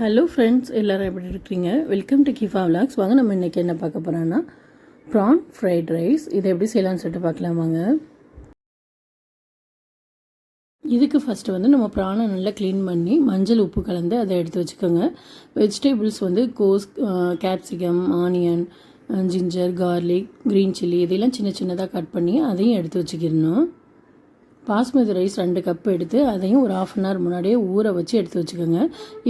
Hello friends எல்லோரும் எப்படி இருக்கிறீங்க? வெல்கம் டு கிஃபா விலாக்ஸ் வாங்க நம்ம இன்றைக்கி என்ன பார்க்க போகிறோன்னா ப்ரான் ஃப்ரைட் ரைஸ் இதை எப்படி செய்யலாம்னு சொல்லிட்டு பார்க்கலாம் வாங்க. இதுக்கு ஃபஸ்ட்டு வந்து நம்ம ப்ரானை நல்லா க்ளீன் பண்ணி மஞ்சள் உப்பு கலந்து அதை எடுத்து வச்சுக்கோங்க. வெஜிடபிள்ஸ் வந்து கோஸ் capsicum onion ginger garlic green chilli இதெல்லாம் சின்ன சின்னதாக கட் பண்ணி அதையும் எடுத்து வச்சுக்கிடணும். பாஸ்மதி ரைஸ் ரெண்டு கப் எடுத்து அதையும் ஒரு ஆஃப் அன் ஹவர் முன்னாடியே ஊற வச்சு எடுத்து வச்சுக்கோங்க.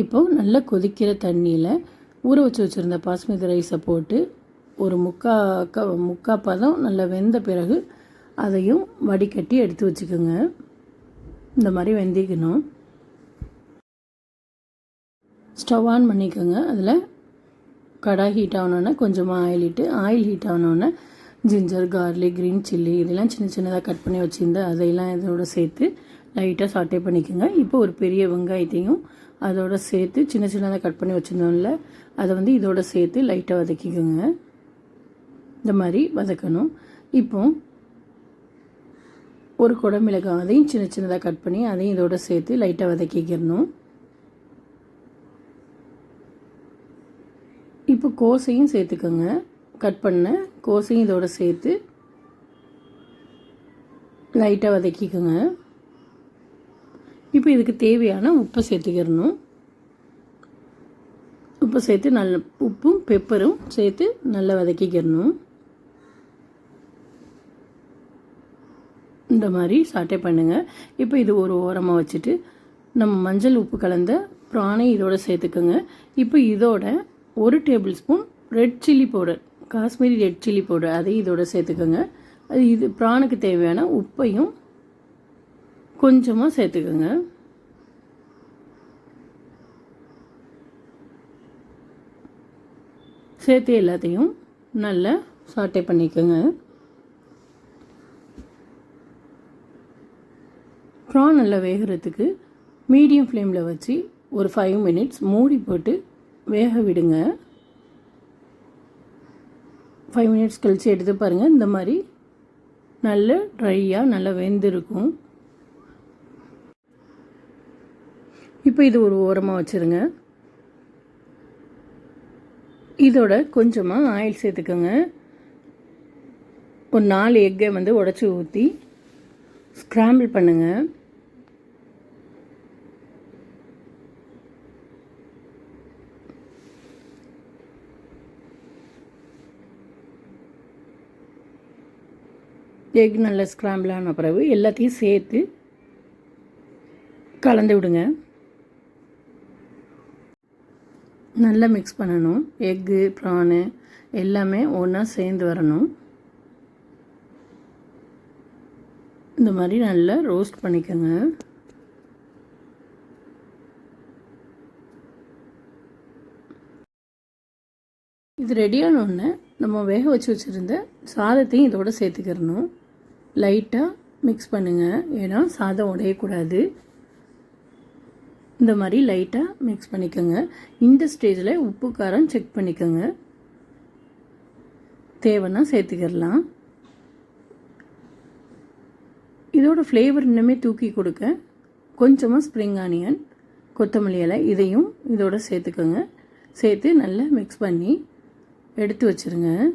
இப்போது நல்லா கொதிக்கிற தண்ணியில் ஊற வச்சு வச்சுருந்த பாஸ்மதி ரைஸை போட்டு ஒரு முக்கா க முக்கா பதம் நல்லா வெந்த பிறகு அதையும் வடிகட்டி எடுத்து வச்சுக்கோங்க. இந்த மாதிரி வெந்திக்கணும். ஸ்டவ் ஆன் பண்ணிக்கோங்க. அதில் கடாய் ஹீட் ஆகணுன்னா கொஞ்சமாக ஆயில் இட்டு ஆயில் ஹீட் ஆகணுன்னே ஜிஞ்சர் கார்லிக் க்ரீன் சில்லி இதெல்லாம் சின்ன சின்னதாக கட் பண்ணி வச்சுருந்தேன் அதையெல்லாம் இதோட சேர்த்து லைட்டாக சாட்டே பண்ணிக்கோங்க. இப்போ ஒரு பெரிய வெங்காயத்தையும் அதோட சேர்த்து சின்ன சின்னதாக கட் பண்ணி வச்சுருந்தோம்ல அதை வந்து இதோட சேர்த்து லைட்டாக வதக்கிக்கோங்க. இந்த மாதிரி வதக்கணும். இப்போ ஒரு குடமிளகாய் அதையும் சின்ன சின்னதாக கட் பண்ணி அதையும் இதோட சேர்த்து லைட்டாக வதக்கிக்கிறணும். இப்போ கோசையும் சேர்த்துக்கோங்க. கட் பண்ண கோசையும் இதோட சேர்த்து லைட்டாக வதக்கிக்கோங்க. இப்போ இதுக்கு தேவையான உப்பை சேர்த்துக்கிறணும். உப்பு சேர்த்து நல்ல உப்பும் பெப்பரும் சேர்த்து நல்லா வதக்கிக்கிறணும். இந்த மாதிரி சாட்டை பண்ணுங்கள் இப்போ இது ஒரு ஓரமாக வச்சுட்டு நம்ம மஞ்சள் உப்பு கலந்த ப்ரானை இதோட சேர்த்துக்கோங்க. இப்போ இதோட ஒரு tablespoon red chilli powder Kashmiri red chilli powder அதையும் இதோட சேர்த்துக்கோங்க. அது இது ப்ரானுக்கு தேவையான உப்பையும் கொஞ்சமாக சேர்த்துக்கோங்க. சேர்த்து எல்லாத்தையும் நல்லா சாட்டை பண்ணிக்கோங்க. ப்ரான் நல்லா வேகிறதுக்கு மீடியம் ஃப்ளேமில் வச்சு ஒரு ஃபைவ் மினிட்ஸ் மூடி போட்டு வேக விடுங்க. ஃபைவ் மினிட்ஸ் கழித்து எடுத்து பாருங்கள் இந்த மாதிரி நல்ல ட்ரையாக நல்லா வெந்திருக்கும். இப்போ இது ஒரு ஓரமாக வச்சுருங்க. இதோட கொஞ்சமாக ஆயில் சேர்த்துக்கோங்க. ஒரு நாலு எக்கை வந்து உடச்சி ஊற்றி ஸ்க்ராம்பிள் பண்ணுங்கள் எக் நல்லா ஸ்க்ராம்பிள் ஆன பிறகு எல்லாத்தையும் சேர்த்து கலந்து விடுங்க. நல்லா மிக்ஸ் பண்ணணும். எக்கு ப்ரானு எல்லாமே ஒன்றா சேர்ந்து வரணும். இந்த மாதிரி நல்லா ரோஸ்ட் பண்ணிக்கோங்க. இது ரெடியான ஒன்று நம்ம வேக வச்சு வச்சுருந்த சாதத்தையும் இதோடு சேர்த்துக்கிறணும் லைட்டாக மிக்ஸ் பண்ணுங்கள் ஏன்னா சாதம் உடையக்கூடாது. இந்த மாதிரி லைட்டாக மிக்ஸ் பண்ணிக்கோங்க. இந்த ஸ்டேஜில் உப்பு காரம் செக் பண்ணிக்கோங்க. தேவைன்னா சேர்த்துக்கிடலாம். இதோட ஃப்ளேவர் இன்னுமே தூக்கி கொடுக்க கொஞ்சமாக ஸ்ப்ரிங் ஆனியன் கொத்தமல்லி இலை இதையும் இதோட சேர்த்துக்கோங்க. சேர்த்து நல்லா மிக்ஸ் பண்ணி எடுத்து வச்சுருங்க.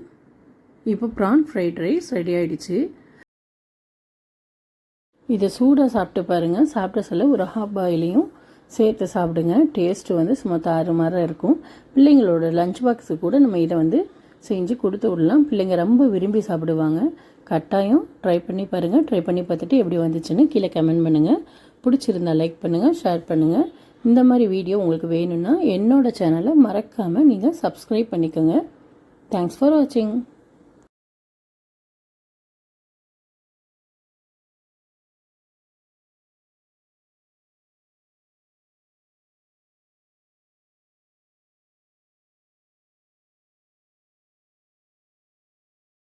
இப்போ ப்ரான் ஃப்ரைட் ரைஸ் ரெடி ஆகிடுச்சு இதை சூடாக சாப்பிட்டு பாருங்கள் சாப்பிட்ட சொல்ல ஒரு ஹாஃப் பாயிலையும் சேர்த்து சாப்பிடுங்க. டேஸ்ட்டு வந்து சும்மா தாறு மாதிரி இருக்கும். பிள்ளைங்களோட லஞ்ச் பாக்ஸு கூட நம்ம இதை வந்து செஞ்சு கொடுத்து விடலாம். பிள்ளைங்க ரொம்ப விரும்பி சாப்பிடுவாங்க. கட்டாயம் ட்ரை பண்ணி பாருங்கள் ட்ரை பண்ணி பார்த்துட்டு எப்படி வந்துச்சுன்னு கீழே கமெண்ட் பண்ணுங்கள் பிடிச்சிருந்தா லைக் பண்ணுங்கள் ஷேர் பண்ணுங்கள் இந்த மாதிரி வீடியோ உங்களுக்கு வேணும்னா என்னோடய சேனலை மறக்காமல் நீங்கள் சப்ஸ்கிரைப் பண்ணிக்கோங்க. தேங்க்ஸ் ஃபார் வாட்சிங்